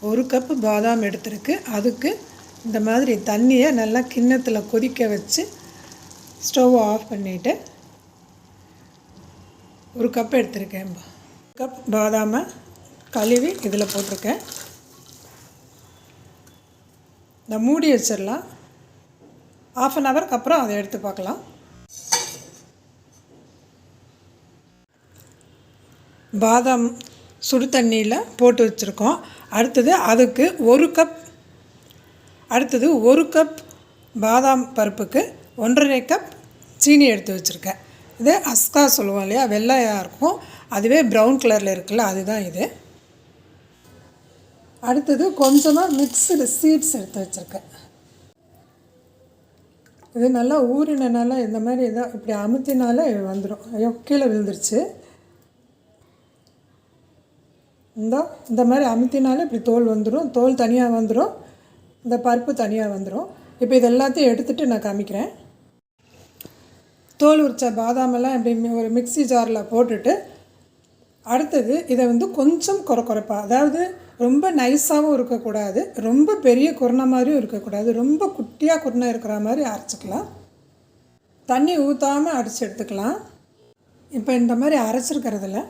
ஒரு கப்பு பாதாம் எடுத்திருக்கு. அதுக்கு இந்த மாதிரி தண்ணியை நல்லா கிண்ணத்தில் கொதிக்க வச்சு ஸ்டவ் ஆஃப் பண்ணிவிட்டு ஒரு கப் எடுத்திருக்கேன். கப் பாதாமை கழுவி இதில் போட்டிருக்கேன். இந்த மூடி வச்சிடலாம். ஆஃப் அன் ஹவருக்கு அப்புறம் அதை எடுத்து பார்க்கலாம். பாதாம் சுடு தண்ணியில் போட்டு வச்சுருக்கோம். அடுத்தது அதுக்கு ஒரு கப் அடுத்தது ஒரு கப் பாதாம் பருப்புக்கு ஒன்றரை கப் சீனி எடுத்து வச்சுருக்கேன். இது அஸ்கா சொல்லுவோம் இல்லையா? வெள்ளையாக இருக்கும். அதுவே ப்ரௌன் கலரில் இருக்குல்ல அதுதான் இது. அடுத்தது கொஞ்சமாக மிக்சடு சீட்ஸ் எடுத்து வச்சுருக்கேன். இது நல்லா ஊறினால இந்த மாதிரி ஏதோ இப்படி அமுத்தினால வந்துடும் ஐயோ கீழே விழுந்துருச்சு. இந்த இந்த மாதிரி அமுத்தினாலே இப்படி தோல் வந்துடும் தோல் தனியாக வந்துடும் இந்த பருப்பு தனியாக வந்துடும் இப்போ இது எல்லாத்தையும் எடுத்துகிட்டு நான் காமிக்கிறேன். தோல் உரித்த பாதாமெல்லாம் இப்படி ஒரு மிக்ஸி ஜாரில் போட்டுட்டு அடுத்தது இதை வந்து கொஞ்சம் குறை குறைப்பா. அதாவது ரொம்ப நைஸாகவும் இருக்கக்கூடாது. ரொம்ப பெரிய குருணை மாதிரியும் இருக்கக்கூடாது. ரொம்ப குட்டியாக குருணை இருக்கிற மாதிரி அரைச்சிக்கலாம். தண்ணி ஊற்றாமல் அரைச்சி எடுத்துக்கலாம். இப்போ இந்த மாதிரி அரைச்சிருக்கிறதுல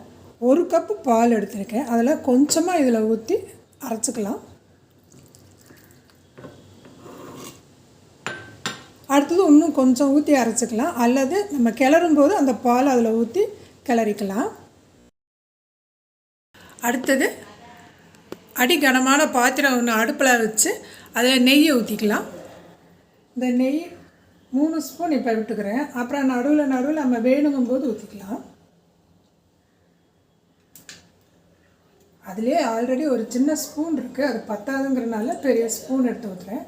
ஒரு கப்பு பால் எடுத்திருக்கேன். அதில் கொஞ்சமாக இதில் ஊற்றி அரைச்சிக்கலாம். அடுத்தது இன்னும் கொஞ்சம் ஊற்றி அரைச்சிக்கலாம். அல்லது நம்ம கிளறும் போது அந்த பால் அதில் ஊற்றி கிளறிக்கலாம். அடுத்தது அடி கனமான பாத்திரம் ஒன்று அடுப்பில் வச்சு அதில் நெய்யை ஊற்றிக்கலாம் இந்த நெய் மூணு ஸ்பூன் இப்போ விட்டுக்கிறேன். அப்புறம் நடுவில் நடுவில் நம்ம வேணுங்கும் போது ஊற்றிக்கலாம் அதுலேயே ஆல்ரெடி ஒரு சின்ன ஸ்பூன் இருக்குது அது பத்தாதுங்கிறனால பெரிய ஸ்பூன் எடுத்து ஊற்றுறேன்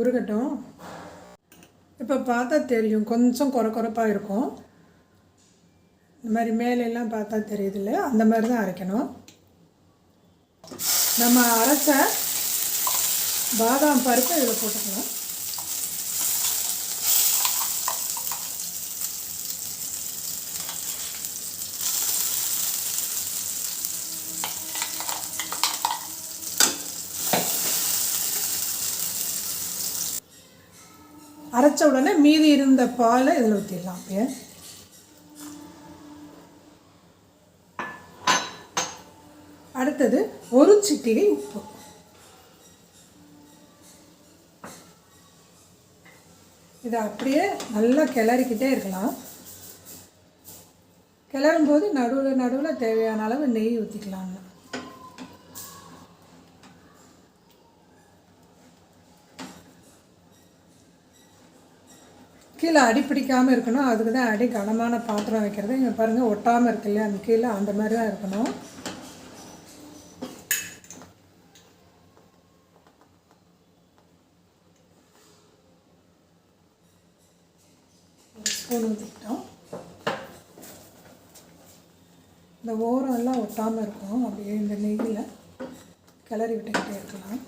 உருகட்டும். இப்போ பார்த்தா தெரியும். கொஞ்சம் குறை குறைப்பாக இருக்கும். இந்த மாதிரி மேலெல்லாம் பார்த்தா தெரியுதுல்ல. அந்த மாதிரி தான் அரைக்கணும். நம்ம அரைச்ச பாதாம் பருப்பு இதில் போட்டுக்கலாம். அரைச்ச உடனே மீதி இருந்த பாலை இதில் ஊற்றிடலாம் அப்படியே அடுத்தது ஒரு சிட்டிகை உப்பு. இதை அப்படியே நல்லா கிளறிக்கிட்டே இருக்கலாம். கிளறும் போது நடுவில் நடுவில் தேவையான அளவு நெய் ஊற்றிக்கலாம்னு கீழே அடி பிடிக்காமல் இருக்கணும். அதுக்கு தான் அடி கனமான பாத்திரம் வைக்கிறது. இங்கே பாருங்கள் ஒட்டாமல் இருக்கு இல்லையா? அந்த கீழே அந்த மாதிரி தான் இருக்கணும். ஸ்பூன் ஊற்றிக்கிட்டோம் இந்த ஓரம் எல்லாம் ஒட்டாமல் இருக்கும் அப்படியே இந்த நெய்யில் கிளறி விட்டுக்கிட்டே இருக்கலாம்.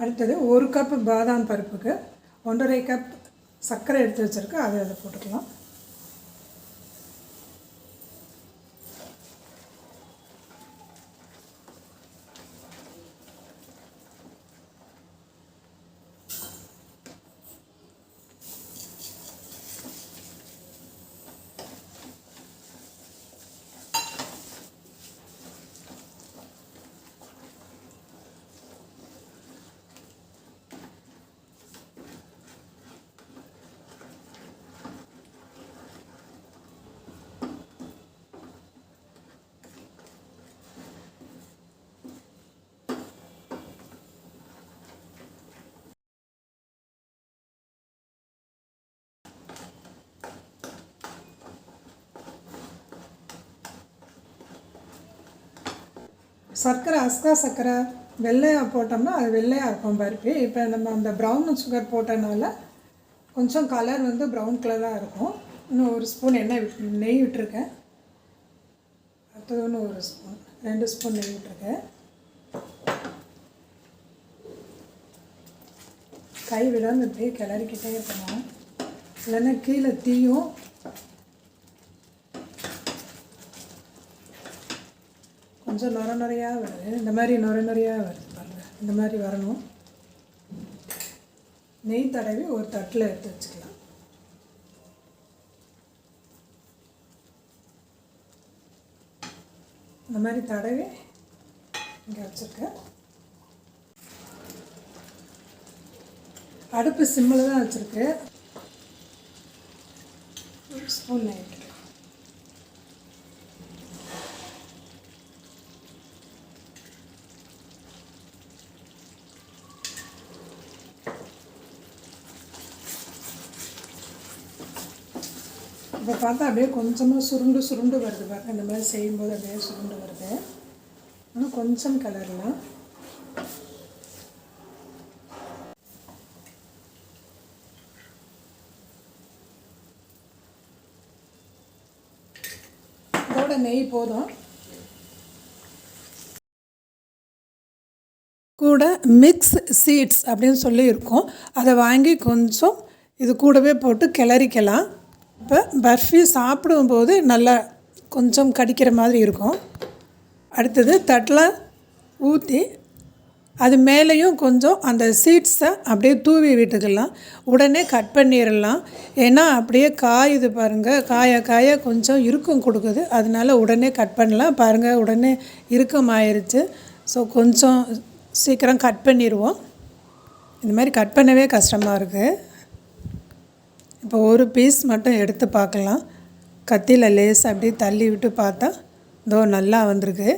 அடுத்தது ஒரு கப்பு பாதாம் பருப்புக்கு ஒன்றரை கப் சர்க்கரை எடுத்து வச்சுருக்கு அதை அதை போட்டுக்கலாம். சர்க்கரை அஸ்கா சர்க்கரை வெள்ளையாக போட்டோம்னா அது வெள்ளையாக இருக்கும் பருப்பு இப்போ நம்ம அந்த ப்ரௌன் சுகர் போட்டனால கொஞ்சம் கலர் வந்து ப்ரௌன் கலராக இருக்கும். இன்னும் ஒரு ஸ்பூன் எண்ணெய் விட்டு நெய் விட்டுருக்கேன். அடுத்தது இன்னும் ஒரு ஸ்பூன் ரெண்டு ஸ்பூன் நெய் விட்டுருக்கேன். கை விடாமல் இப்படியே கிளறிக்கிட்டே இருக்கணும். இல்லைன்னா கீழே தீயும். கொஞ்சம் நுர நுறையா வருது. இந்த மாதிரி நுர நுறையா வருது பாருங்கள் இந்த மாதிரி வரணும். நெய் தடவி ஒரு தட்டில் எடுத்து வச்சுக்கலாம். இந்த மாதிரி தடவி இங்கே வச்சுருக்கேன். அடுப்பு சிம்மில் தான் வச்சுருக்கு. ஒரு ஸ்பூன் நெய் பார்த்தா அப்படியே கொஞ்சமாக சுருண்டு சுருண்டு வருது பாருங்க இந்த மாதிரி செய்யும்போது அப்படியே சுருண்டு வருது. ஆனால் கொஞ்சம் கலர்லாம் இதோட நெய் போதும். கூட மிக்ஸ் சீட்ஸ் அப்படின்னு சொல்லி இருக்கும் அதை வாங்கி கொஞ்சம் இது கூடவே போட்டு கிளறிக்கலாம். இப்போ பர்ஃபி சாப்பிடும்போது நல்லா கொஞ்சம் கடிக்கிற மாதிரி இருக்கும். அடுத்தது தட்டில் ஊற்றி அது மேலேயும் கொஞ்சம் அந்த சீட்ஸை அப்படியே தூவி விட்டுக்கலாம். உடனே கட் பண்ணிடலாம். ஏன்னா அப்படியே காயுது பாருங்கள் காய காய கொஞ்சம் இறுக்கம் கொடுக்குது. அதனால உடனே கட் பண்ணலாம். பாருங்கள் உடனே இறுக்கம் ஆயிடுச்சு ஸோ கொஞ்சம் சீக்கிரம் கட் பண்ணிடுவோம். இந்த மாதிரி கட் பண்ணவே கஷ்டமாக இருக்குது இப்போ ஒரு பீஸ் மட்டும் எடுத்து பார்க்கலாம். கத்தியில் லேஸ் அப்படியே தள்ளி விட்டு பார்த்தா இதோ நல்லா வந்திருக்கு.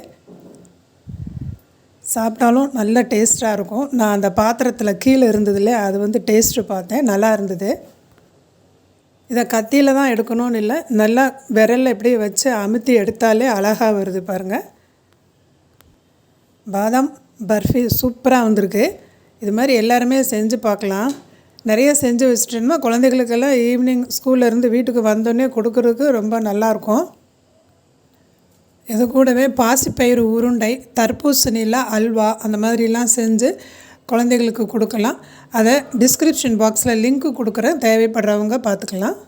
சாப்பிட்டாலும் நல்ல டேஸ்ட்டாக இருக்கும். நான் அந்த பாத்திரத்தில் கீழே இருந்ததுல அது வந்து டேஸ்ட்டு பார்த்தேன். நல்லா இருந்தது. இதை கத்தியில் தான் எடுக்கணும்னு இல்லை நல்லா விரலில் இப்படி வச்சு அமுத்தி எடுத்தாலே அழகாக வருது பாருங்கள் பாதாம் பர்ஃபி சூப்பராக வந்திருக்கு. இது மாதிரி எல்லாருமே செஞ்சு பார்க்கலாம். நிறைய செஞ்சு வச்சுட்டோம்னா குழந்தைகளுக்கெல்லாம் ஈவினிங் ஸ்கூல்லேருந்து வீட்டுக்கு வந்தோடனே கொடுக்குறதுக்கு ரொம்ப நல்லாயிருக்கும். இது கூடவே பாசிப்பயிறு உருண்டை தர்பூசணியில் அல்வா அந்த மாதிரிலாம் செஞ்சு குழந்தைகளுக்கு கொடுக்கலாம். அதை டிஸ்கிரிப்ஷன் பாக்ஸில் லிங்க் கொடுக்குறேன். தேவைப்படுறவங்க பார்த்துக்கலாம்.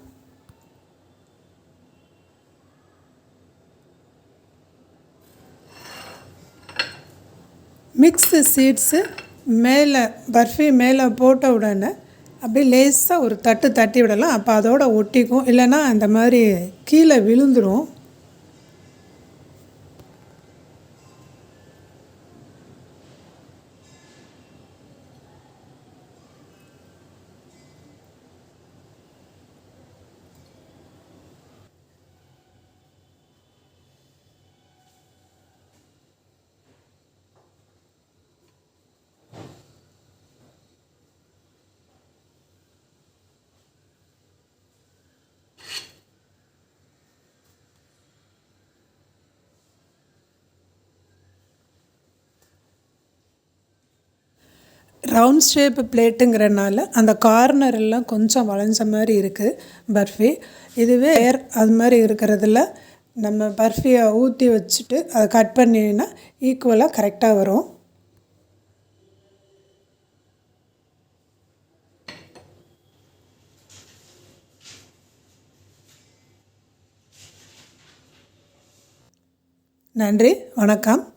மிக்ஸு சீட்ஸு மேலே பர்ஃபி மேலே போட்ட உடனே அப்படியே லேசாக ஒரு தட்டு தட்டி விடலாம். அப்போ அதோட ஒட்டிக்கும். இல்லைன்னா அந்த மாதிரி கீழே விழுந்துடும் ரவுண்ட் ஷேப் பிளேட்டுங்கிறனால அந்த கார்னர் எல்லாம் கொஞ்சம் வளைஞ்ச மாதிரி இருக்குது பர்ஃபி. இதுவே ஏர் அது மாதிரி இருக்கிறதுல நம்ம பர்ஃபியை ஊற்றி வச்சுட்டு அதை கட் பண்ணினா ஈக்குவலாக கரெக்டாக வரும். நன்றி வணக்கம்.